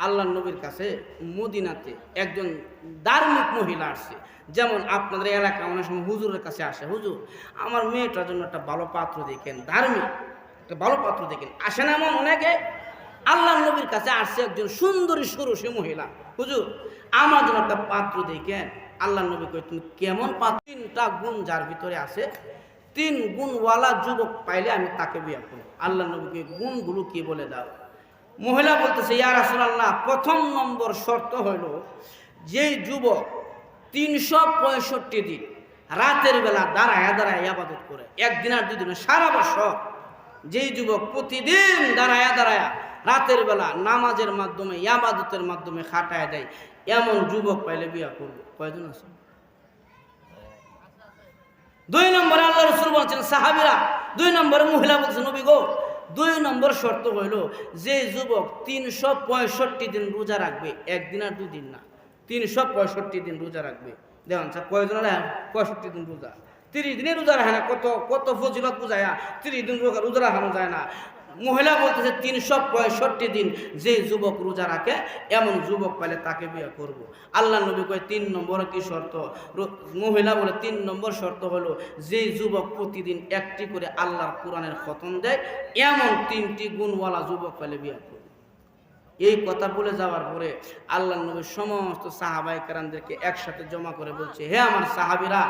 আল্লাহ নবীর কাছে মদিনাতে একজন ধার্মিক মহিলা আসছে। যেমন আপনাদের এলাকা অনেক সময় হুজুরের কাছে আসে, হুজুর, আমার মেয়েটার জন্য একটা ভালো পাত্র দেখেন, ধার্মিক, একটা ভালো পাত্র দেখেন। আসে না এমন অনেকে? আল্লাহ নবীর কাছে আসছে একজন সুন্দরী সুরসী মহিলা, হুজুর, আমার জন্য একটা পাত্র দেখেন। আল্লাহ নবী কই তুমি কেমন পাত্র? তিনটা গুণ যার ভিতরে আছে, তিন গুণওয়ালা যুবক পাইলে আমি তাকে বিয়ে করব। আল্লাহ নবীকে গুণগুলো কি বলে দাও? মহিলা বলতেছে, ইয়া রাসূলুল্লাহ, প্রথম নম্বর শর্ত হইল যে যুবক তিনশো পঁয়ষট্টি দিন রাতের বেলা দাঁড়ায় দাঁড়ায় আবাদত করে, একদিন আর দুদিন সারা বছর যেই যুবক প্রতিদিন দাঁড়ায় দাঁড়ায় রাতের বেলা নামাজের মাধ্যমে ইয়াবাদতের মাধ্যমে খাটায় দেয়, এমন যুবক পাইলে বিয়া করব। কয়জন আছে? দুই নম্বরে আল্লাহ রসুল বলছেন, সাহাবিরা। দুই নম্বরে মহিলা বলছেন নবী দুই নম্বর শর্ত হইল, যে যুবক তিনশো পঁয়ষট্টি দিন রোজা রাখবে, একদিন আর দুদিন না, তিনশো পঁয়ষট্টি দিন রোজা রাখবে। দেখুন, স্যার, কয়জন পঁয়ষট্টি দিন রোজা? তিরিশ দিনে রোজা রাখে না, কত কত ফজিলত বুঝায় তিরিশ দিন রোজা রোজা রাখানো যায় না। মহিলা বলতেছে তিনশো পঁয়ষট্টি দিন যে যুবক রোজা রাখে, এমন যুবক পাইলে তাকে বিয়ে করব। আল্লাহ নবী কয়, তিন নম্বর কি শর্ত মহিলা বলে তিন নম্বর শর্ত হলো, যে যুবক প্রতিদিন একটি করে আল্লাহর কোরআনের খতম দেয়, এমন তিনটি গুণওয়ালা যুবক পাইলে বিয়ে করবে এই কথা বলে যাওয়ার পরে আল্লাহ নবী সমস্ত সাহাবাই কারানদেরকে একসাথে জমা করে বলছে, হে আমার সাহাবিরা,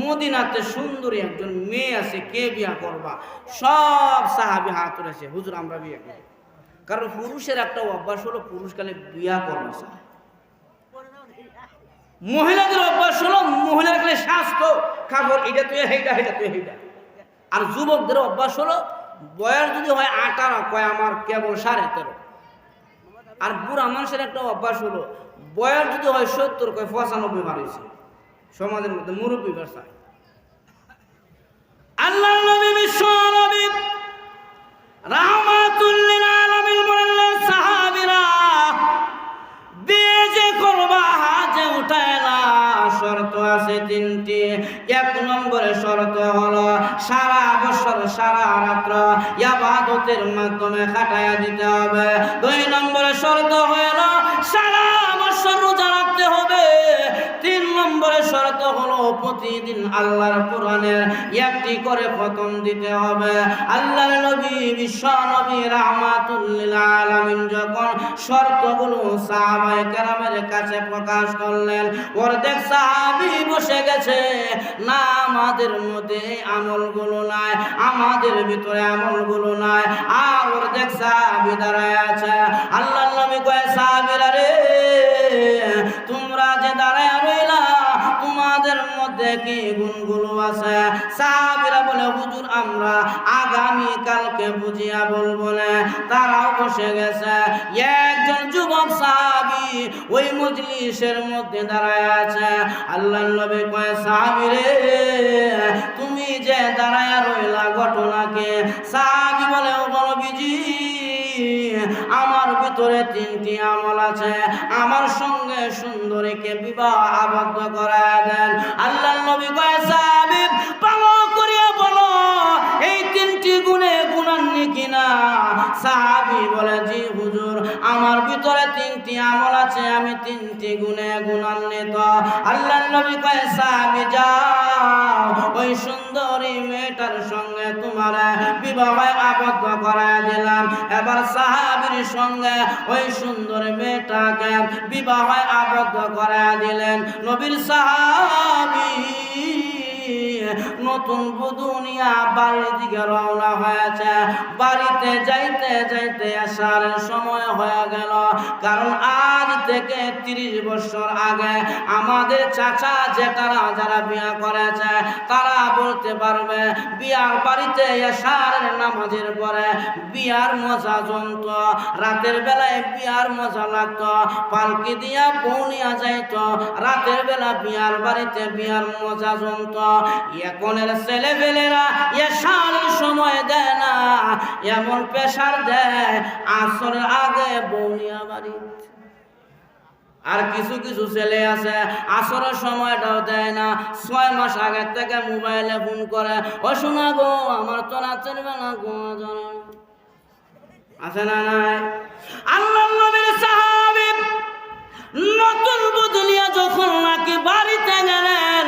মদিনাতে সুন্দরী একজন মেয়ে আছে, কে বিয়া করবা? সব সাহাবি হাত তুলেছে হুজুর, আমরা বিয়ে করব। কারণ পুরুষের একটা অভ্যাস হলো পুরুষকালে বিয়া করবা। মহিলাদের অভ্যাস হলো মহিলার কালে স্বাস্থ্য খাবার এটা তুই হেইটা হেইটা তুই হেইটা আর যুবকদের অভ্যাস হলো বয়স যদি হয় আঠারো, কয়, আমার কেবল সাড়ে তেরো। আর বুড়া মানুষের একটা অভ্যাস হলো, বয়স যদি হয় সত্তর, কয় পঁচানব্বই মারিয়েছে সমাজের মধ্যে মুরব্বী ব্যবসা। আল্লাহ বিশ্ব নবী রাহমাতুল্লিল আছে তিনটি। এক নম্বরে শর্ত হলো সারা বছর, সারা রাত্র ইয়াবাদতের মাধ্যমে খাটায়া দিতে হবে। দুই নম্বরে শর্ত হলো সারা বছর রোজা নম্বরে শর্ত হলো প্রতিদিন আল্লাহর কোরআনের একটি করে খতম দিতে হবে। আল্লাহর নবী, বিশ্ব নবী রাহমাতুল্লিল আলামিন যখন শর্তগুলো সাহাবায়ে কেরামের কাছে প্রকাশ করলেন, অর্ধেক সাহাবী বসে গেছে, না, আমাদের মধ্যে আমলগুলো নাই, আমাদের ভিতরে আমলগুলো নাই। আর অর্ধেক সাহাবী দাঁড়ায় আছে, আল্লাহ সাহাবীরা বলে, হুজুর, আমরা আগামী কালকে বুঝিয়া বলব না। তারাও বসে গেছে। একজন যুবক সাহাবী ওই মজলিসের মধ্যে দাঁড়ায় আছে। আল্লাহ নবী কয়, সাহাবী রে, তুমি যে দাঁড়ায় রইলা ঘটনাকে। সাহাবী বলে, ও নবীজি আমার ভিতরে তিনটি আমল আছে। আমার সঙ্গে সুন্দরীকে বিবাহ আবদ্ধ করায় দেন। আল্লাহ নবী কয়, সাহাবী আছে আমি তিনটি গুণে গুণান্বিত। আল্লাহ নবী কয় আমি যাও। ওই সুন্দরী মেয়েটার সঙ্গে তোমার বিবাহে আবদ্ধ করায় দিলাম। এবার সাহাবির সঙ্গে ওই সুন্দর মেয়েটাকে বিবাহে আবদ্ধ করায় দিলেন। নবীর সাহাবী নতুন বুদুনিয়া বাড়ির দিকে রওনা হয়েছে। বাড়িতে যাইতে যাইতে আসার সময় হয়ে গেল। কারণ আজ থেকে তিরিশ বছর আগে আমাদের চাচা জেঠারা যারা বিয়া করেছে, তারা বলতে পারবে, বিয়ার বাড়িতে আসার নামাজের পরে বিয়ার মজা জমত, রাতের বেলায় বিয়ার মজা লাগতো, পালকি দিয়া পৌনিয়া যাইত, রাতের বেলা বিয়ার বাড়িতে বিয়ার মজা জমত। এখনের ছেলে পেলেরা এসার সময় দেয় না, এমন পেশার দেয় আসর আগে বৌনিয়া বাড়ি। আর কিছু কিছু ছেলে আছে, আসরের সময়টাও দেয় না, ছয় মাস আগের থেকে মোবাইলে ফোন করে, ও শোনা গো, আমার তো রাতের বেলা ধরে আছে না নাই? আল্লাহ নবীর নতুন বদলিয়া যখন নাকি বাড়িতে গেলেন,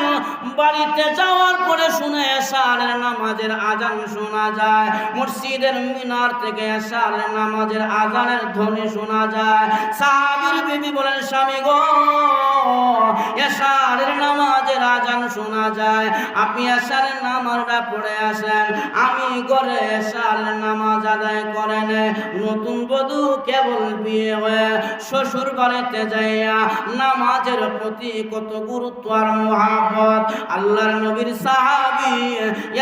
বাড়িতে যাওয়ার পরে শুনে এসারের নামাজের আজান শোনা যায়, মসজিদের মিনার থেকে এসারের নামাজের আজানের ধ্বনি শোনা যায়। সাবির বিবি বলেন, স্বামী গো এশারের নামাজের আজান শোনা যায়। আপনি এশারের নামাজটা পড়ে আসেন। আমি করে এশারের নামাজ আদায় করেন নতুন বধূ কেবল বিয়ে হয়ে শ্বশুর বাড়িতে যাইয়া নামাজের প্রতি কত গুরুত্ব আর মহাব্বত। আল্লাহর নবীর সাহাবি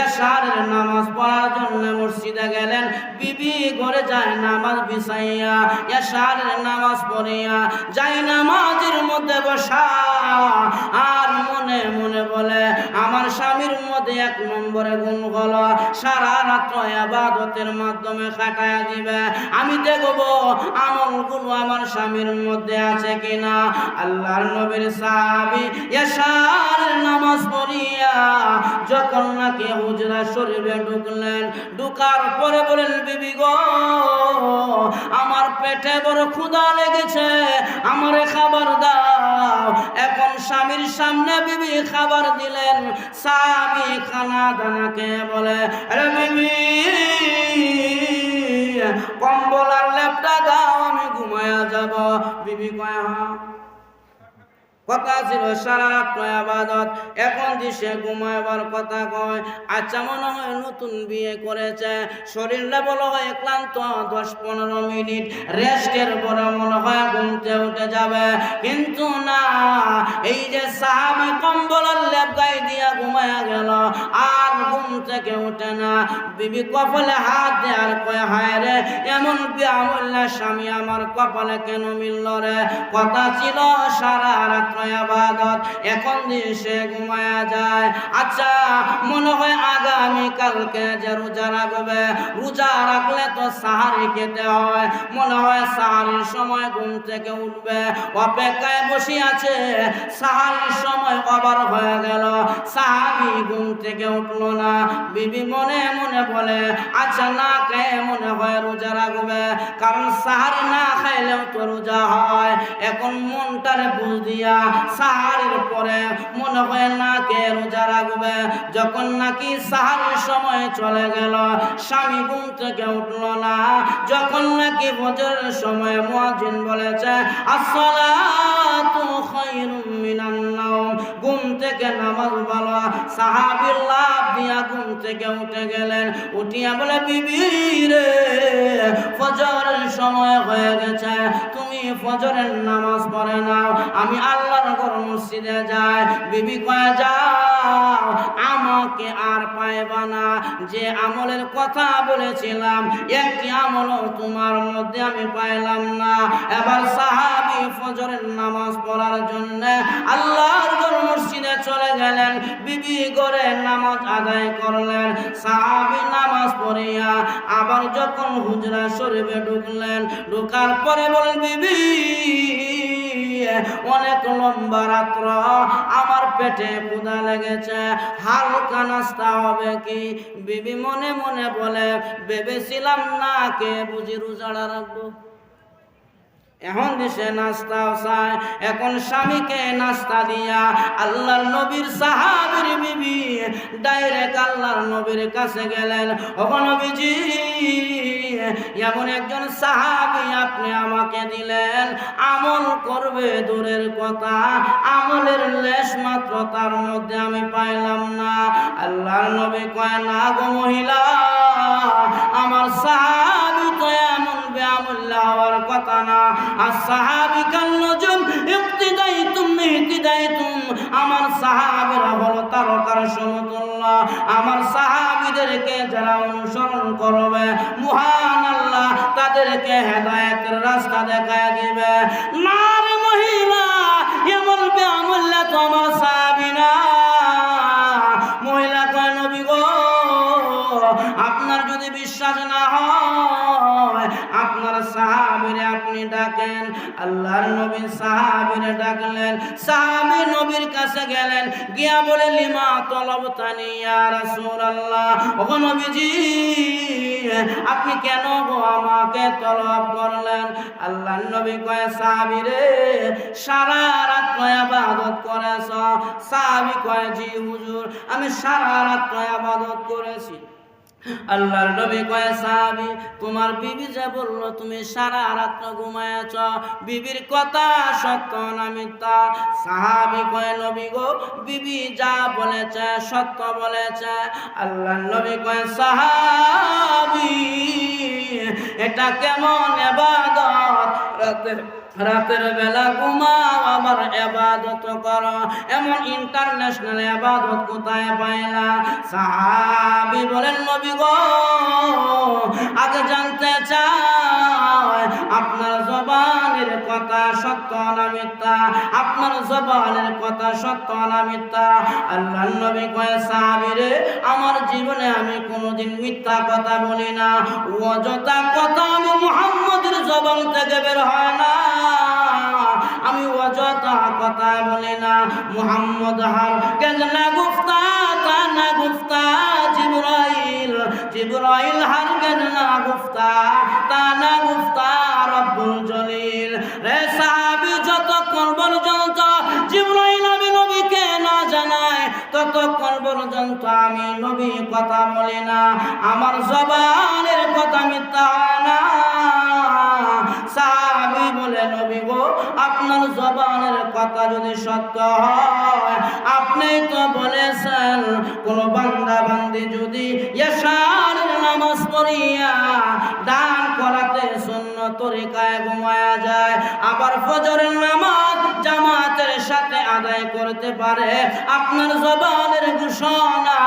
এশারের নামাজ পড়ার জন্য মসজিদে গেলেন। বিবি ঘরে যায় নামাজ বিছাইয়া এশারের নামাজ পড়িয়া যাই নামাজের মধ্যে বসা। আর মনে মনে বলে, আমার স্বামীর মধ্যে এক নম্বরে গুণ হলো, সারা রাত্র আবাদতের মাধ্যমে কাটায় দিবে। আমি দেখব আমলগুলো আমার স্বামীর মধ্যে আছে কিনা। আল্লাহর নবীর সাহাবি এশার নামাজ পড়িয়া যখন নাকি হুজরা শরীফে ঢুকলেন, ঢুকার পরে বলেন, বিবি গো, আমার পেটে বড় ক্ষুধা লেগেছে, আমারে খাবার দাও, এখন স্বামীর সামনে বিবি খাবার দিলেন। স্বামী খানা দানাকে বলে বিবি, কম্বল আর লেপটা দাও, আমি ঘুমায়া যাব। বিবি কয় হ্যাঁ। কথা ছিল সারা আবাদত এখন দিশে ঘুমাইবার কথা কয় আচ্ছা মনে হয় নতুন বিয়ে করেছে। শরীরটা বলো হয় ক্লান্ত দশ পনেরো মিনিট। রেস্টের পরে মনে হয় ঘুমতে উঠে যাবে। কিন্তু না, এই যে সাহাবি কম্বলের লেপ গায়ে দিয়া ঘুমায়া গেল, আর ঘুম থেকে উঠে না। বিবি কপালে হাত দে আর কয়, হায় রে, এমন বিয়ামুল্লা স্বামী আমার কপালে কেন মিলল রে? কথা ছিল সারা রাত্র আবাদত। এখন দিয়ে সে ঘুমায়া যায়। আচ্ছা মনে হয় আগামী কালকে যে রোজা রাখবে? রোজা রাখলে তো সাহারি খেতে হয়। মনে হয় সাহারির সময় ঘুম থেকে উঠবে। অপেক্ষায় বসে আছে। সাহারির সময় আবার হয়ে গেল। সাহাবি ঘুম থেকে উঠল না। বিবি মনে মনে বলে আচ্ছা না খেয়ে মনে হয় রোজা রাখবে। কারণ সাহারি না খাইলেও তো রোজা হয়। এখন মনটারে বুঝ দিয়া সাহারির পরে মনে হয় না কে রোজা রাখবে। যখন নাকি সাহারের সময় চলে গেল, স্বামী ঘুম থেকে উঠল না। যখন নাকি বজরের সময় মহাজিন বলেছে, আসসালাতু খায়রুম মিনান নাওম। ঘুম থেকে নামাজ বলো। সাহাবিল্লাহ দিয়া ঘুম থেকে উঠে গেলেন। উঠিয়া বলে, বিবি রে, ফজরের সময় হয়ে গেছে। তুমি ফজরের নামাজ পড়ে নাও। আমি আল্লাহর ঘর মসজিদে যাই। বিবি কয়ে, যাও। আমাকে আর পাইবা না। যে আমলের কথা বলেছিলাম, একটি আমলও তোমার মধ্যে আমি পাইলাম না। এবার সাহাবি ফজরের নামাজ পড়ার জন্য আল্লাহর ঘর মসজিদে চলে গেলেন। বিবি করে নামাজ আদায় করলেন। সাহাবি নামাজ পড়িয়া আবার যখন হুজরা শরীফে ঢুকলেন, ঢোকার পরে বলেন, বিবি অনেক লম্বা রাত্র আমার পেটে ক্ষুধা লেগেছে। হালকা নাস্তা হবে কি? বিবি মনে মনে বলে, ভেবেছিলাম না কে বুঝি রোজাড়া রাখব। এখন দেশে নাস্তা চায়, এখন স্বামীকে নাস্তা দিয়া আল্লাহর নবীর সাহাবীর বিবি ডাইরেক্ট আল্লাহর নবীর কাছে গেলেন। নবীজি, এমন একজন সাহাবী আপনি আমাকে দিলেন। আমল করবে দূরের কথা, আমলের লেশ মাত্র তার মধ্যে আমি পাইলাম না। আল্লাহর নবী কয়, না গো মহিলা, আমার সাহাবী তো হওয়ার কথা না। আর সাহাবি কান্নজম ইক্তিদাইতুম ইহতিদাইতুম আমার সাহাবীরা হলো তারকার সমতুল্য। আমার সাহাবিদেরকে যারা অনুসরণ করবে, মহান আল্লাহ তাদেরকে হেদায়েতের রাস্তা দেখায় দিবে। নার আল্লাহর নবী সাহাবীরে ডাকলেন, সাহাবী নবীর কাছে গেলেন, গিয়া বলে, লিমা তলব তানি ইয়া রাসূলুল্লাহ? ও নবীজি, আপনি কেন গো আমাকে তলব করলেন? আল্লাহর নবী কয়, সাহাবীরে, সারা রাত ইবাদত করেছ? সাহাবী কয়, জি হুজুর, আমি সারা রাত ইবাদত করেছি। আল্লাহর নবী কয়, সাহাবি, তোমার বিবি যে বলল, তুমি সারা রাত্র ঘুমায়াছ। বিবির কথা সত্য না মিথ্যা? সাহাবি কয়, নবী গো, বিবি যা বলেছে সত্য বলেছে। আল্লাহর নবী কয়, সাহাবি, এটা কেমন এবাদত? রাতের রাতের বেলা ঘুমাও, আমার এবাদত কর। এমন ইন্টারন্যাশনাল এবাদত কোথায় পাইলা? সাহাবি বলেন, নবী গো, আগে জানতে চাই আপনার জবানের কথা সত্য না মিথ্যা আপনার জবানের কথা সত্য না মিথ্যা আল্লাহ নবী কয়, সাহাবি রে, আমার জীবনে আমি কোনোদিন মিথ্যা কথা বলি না। অযথা কথা আমি মুহাম্মদের জবান থেকে বের হয় না। আমি অযথা কথা বলি না। মুহাম্মদ হার কেজনা গুফতা তানা গুফতা, জিবরাইল জিবরাইল হার কেজনা গুফতা তানা গুফতা রব্বুল জলিল। রে সাহাবী, যতক্ষণ পর্যন্ত জিবরাইল আমি নবীকে না জানায় ততক্ষণ পর্যন্ত আমি নবী কথা বলি না। আমার জবানের কথা মিথ্যা না। সাহাবি বলে, নবী গো, আপনার জবানের কথা যদি সত্য হয়, আপনি তো বলেছেন, কোন বান্দা বান্দি যদি এশারের নামাজ পড়িয়া দান করাতে শূন্য তরিকায় ঘুমায়া যায়। আবার ফজরের নামাজ জামাতের সাথে আদায় করতে পারে। আপনার জবানের ঘোষণা,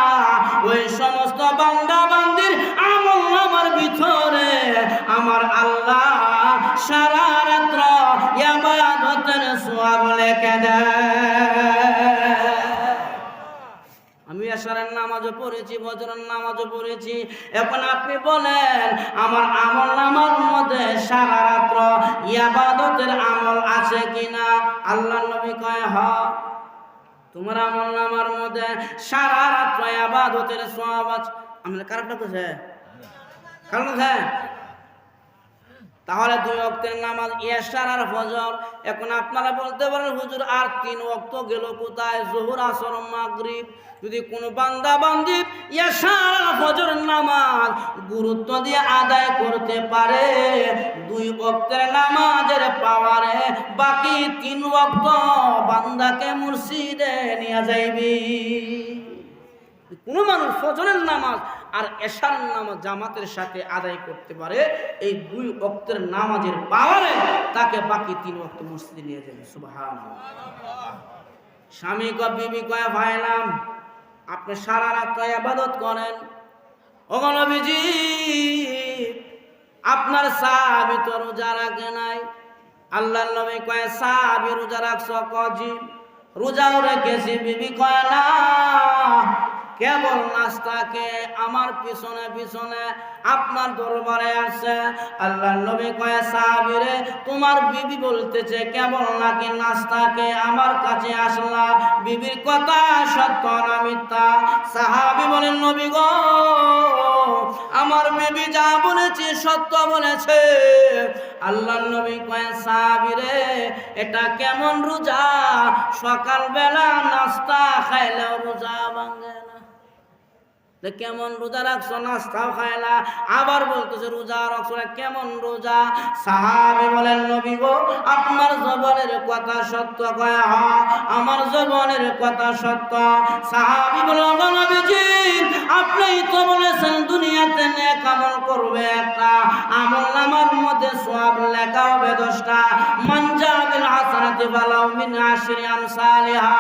ওই সমস্ত বান্দা বান্দির আমল আমার ভিতরে আমার আল্লাহ সারা রাত্র ইয়াবাদতের সোয়াব লেখে দেয়। আমি আসারের নামাজও পড়েছি, বজরের নামাজও পড়েছি। এখন আপনি বলেন, আমার আমল নামার মধ্যে সারা রাত্র ইয়াবাদতের আমল আছে কিনা? আল্লাহ নবী কয়, হ। তোমার আমল নামার মধ্যে সারা রাত্র ইয়াবাদতের সওয়াব আছে। আমি কারণটা কোথায় কারণ কোথায় তাহলে দুই অক্তের নামাজ এশার আর ফজর। এখন আপনারা বলতে পারেন, হুজুর, আর তিন অক্ত গেল কোথায়? জোহর, আসর, মাগরিব। যদি কোনো বান্দা বান্দি এশার ফজর নামাজ গুরুত্ব দিয়ে আদায় করতে পারে, দুই অক্তের নামাজের পাওয়ারে বাকি তিন অক্ত বান্দাকে মুর্শিদে নিয়ে যাইবি। কোনো মানুষ ফজরের নামাজ আর এশার নামাজ জামাতের সাথে আদায় করতে পারে, এই দুই অক্তের নামাজের পাওয়ারে তাকে বাকি তিন অক্ত মসজিদে নিয়ে যাবে। সুবহান স্বামী ক বিবি কয় ভাইলাম আপনি সারা রাত কয় আবাদত করেন অগণবিজি আপনার সাহাবি তো রোজা রাখে নাই। আল্লাহ নবী কয়, সাহাবি রোজা রাখছ কজি রোজাও রেখেছি, বিবি কয়, না। কেবল নাস্তাকে আমার পিছনে পিছনে আপনার দরবারে আসছে। আল্লাহ নবী কয়ে, সাহাবিরে, তোমার বিবি বলতেছে, কেবল নাকি নাস্তাকে আমার কাছে আসলা? বিবির কথা সত্য না মিথ্যা? সাহাবি বলেন, নবী গো, আমার বিবি যা বলেছে, সত্য বলেছে। আল্লাহ নবী কয়ে, সাহাবিরে, এটা কেমন রোজা? সকালবেলা নাস্তা খাইলেও রোজা ভাঙে কেমন রোজা রাখছো নাস্তাও খায় না। আবার বলতেছে রোজা রাখছো না, কেমন রোজা? সাহাবে বলেন নবী গো আপনার জবনের কথা সত্য কয়া আমার জবনের কথা সত্য। সাহাবি বলেন "ওগো নবীজি আপনি তো বলেছেন, দুনিয়াতে নেক আমল করবে একটা। আমল নামার মধ্যে সব লেখা হবে দশটা। মঞ্জাবিল হাসানাতি বালাউ মিন আশরি আমসালিহা।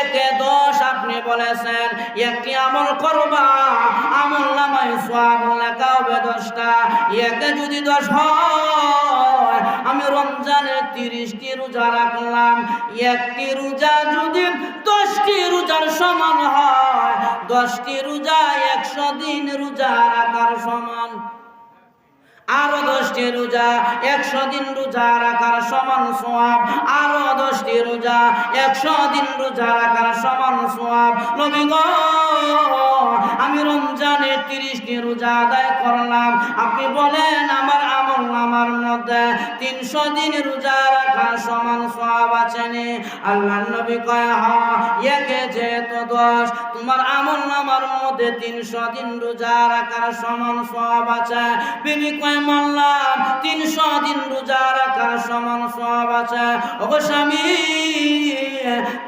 একে দশ আপনি বলেছেন, একটি আমল করবা, আমল নামায় সব লেখা হবে দশটা। একে যদি দশ হয় আমি রমজানের তিরিশটি রোজা রাখলাম, একটি রোজা যদি দশটি রোজার সমান হয়, দশটি রোজা একশো দিন রোজা রাখার সমান। আরও দশটি রোজা, একশো দিন রোজা রাখার সমান সোয়াব আরও দশটি রোজা, একশো দিন রোজা রাখার সমান সোয়াব নবী গো, আমি রমজানে তিরিশটি রোজা আদায় করলাম। আপনি বলেন, আমার আমল নামার মধ্যে তিনশো দিন রোজা রাখার সমান সোয়াব আছে নে? আল্লাহ নবী কয়, হ, একে যেহেতু দশ, তোমার আমল নামার মধ্যে তিনশো দিন রোজা রাখার সমান সব আছে। বিবি কয় মানলাম তিনশো দিন রোজা রাখার সমান সব আছে। ও স্বামী,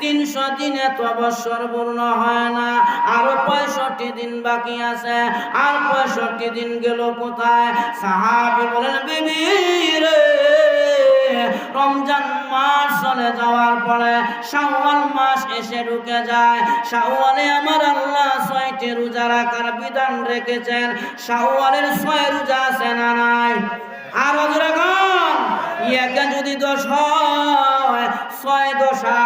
তিনশো দিনে তো অবসর পূর্ণ হয় না। আরও পঁয়ষট্টি দিন বাকি আছে। আর পঁয়ষট্টি দিন গেল কোথায়? সাহাবি বলেন, বিবি রে রমজান মাস চলে যাওয়ার পরে শাওয়াল মাস এসে ঢুকে যায়। শাওয়ালে আমার আল্লাহ ছয়টি রোজা রাখার বিধান রেখেছেন। শাওয়ালের ছয় রোজা আছে না নাই? আর রাখুন একে যদি দোষ হয়, ছয় দশা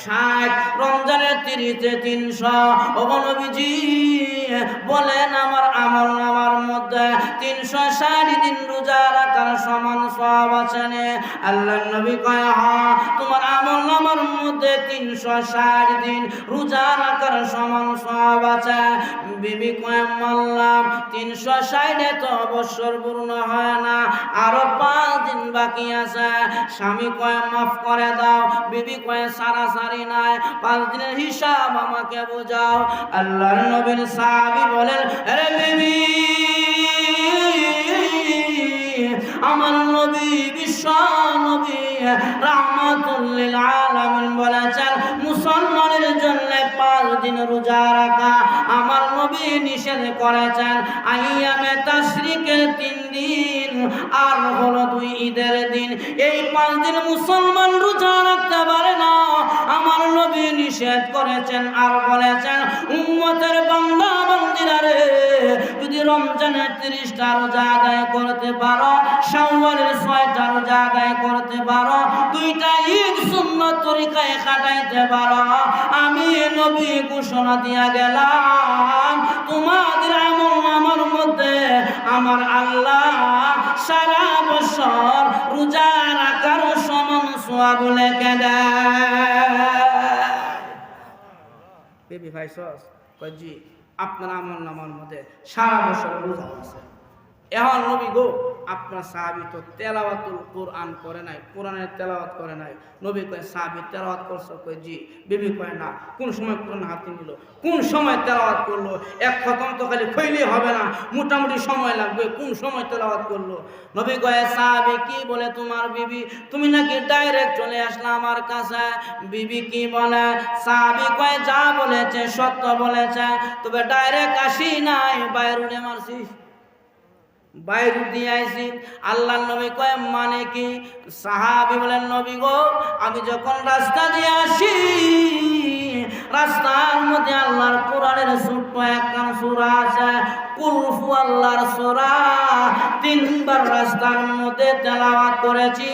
ষাট, রমজানের তিরিশে তিনশো। অবনবীজি বলেন, আমার আমল নামার মধ্যে তিনশো ষাট দিন রোজা রাখার সমান সব আছে আল্লাহ নবী কয়, হ, তোমার আমল নামার মধ্যে তিনশো ষাট দিন রোজা রাখার সমান সব আছে। বিবি কয়, মানলাম, তিনশো ষাটে তো অবসর পূর্ণ হয় না, আরও পাঁচ দিন বাকি আছে। স্বামী কয়, মাফ করে দাও। বিবি কয়, সারা সারি নাই। পাঁচ দিনের হিসাব আমাকে বোঝাও। আল্লাহর নবীর সাহাবি বলেন, আরে বিবি, আমার নবী, বিশ্ব নবী রাহমাতুল্লিল আলামিন নিষেধ করেছেন, আইয়ামে তাশরিকের তিন দিন, আর হলো দুই ঈদের দিন। এই পাঁচ দিন মুসলমান রোজা রাখতে পারে না। আমার নবী নিষেধ করেছেন আর বলেছেন, উম্মতের বান্দা বান্দিরা রে, যদি রমজানের তিরিশটা রোজা আদায় করতে পারো, শাওয়ালের ছয়টা রোজা আদায় করতে পারো, দুইটা ঈদ তরিকায় কাটাইতে পারো। আমি নবী ঘোষণা দিয়া গেলাম, তোমাদের আমল আমার মধ্যে আমার আল্লাহ সারা বছর সমান দেয়। বেবি ভাই, সস আপনার আমল নামার মধ্যে সারা বছর রোজা আছে। এখন নবী গো, আপনার সাহাবি তো তেলাওয়াতুল কোরআন করে নাই, কোরআনের তেলাওয়াত করে নাই। নবী কয়, সাহাবি তেলাওয়াত করছ? কয়, জি। বিবি কয়, না। কোন সময় কোরআন হাতে নিল? কোন সময় তেলাওয়াত করল? এক খতম তো খালি খইলেই হবে না, মোটামুটি সময় লাগবে, কোন সময় তেলাওয়াত করল? নবী কয়, সাহাবি, কি বলে তোমার বিবি? তুমি নাকি ডাইরেক্ট চলে আসলা আমার কাছে? বিবি কি বলে? সাহাবি কয়, যা বলেছে, সত্য বলেছে, তবে ডাইরেক্ট আসি নাই বাইরে মারছিস। বাইরে দিয়ে আইসি আল্লাহ নবী কয় মানে কি? সাহাবি বলেন, নবী গো, আমি যখন রাস্তা দিয়ে আসি রাস্তার মধ্যে আল্লাহর কোরআনের ছোট্ট একখান সূরা আছে কুলফু আল্লাহর সূরা তিনবার রাস্তার মধ্যে তেলাওয়াত করেছি।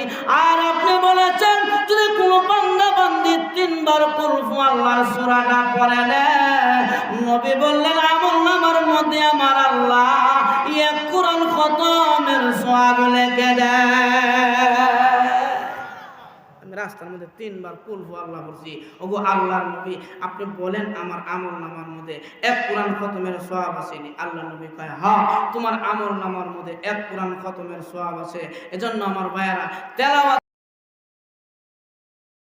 আর আপনি বলেছেন, যদি কোনো বান্দা বান্দি তিনবার কুলফু আল্লাহর সূরাটা পড়ে নেয় নবী বললেন, আমল নামার মধ্যে আমার আল্লাহ এক কোরআন খতমের সওয়াব লিখে দেয় রাস্তার মধ্যে তিনবার কুলফু আল্লাহ বলছি, ওগো আল্লাহর নবী, আপনি বলেন আমার আমল নামার মধ্যে এক কোরআন খতমের সোয়াব আসেনি? আল্লাহ নবী কয়, হা, তোমার আমল নামার মধ্যে এক কোরআন খতমের সোয়াব আছে। এজন্য আমার ভাইয়ারা তেলাওয়াত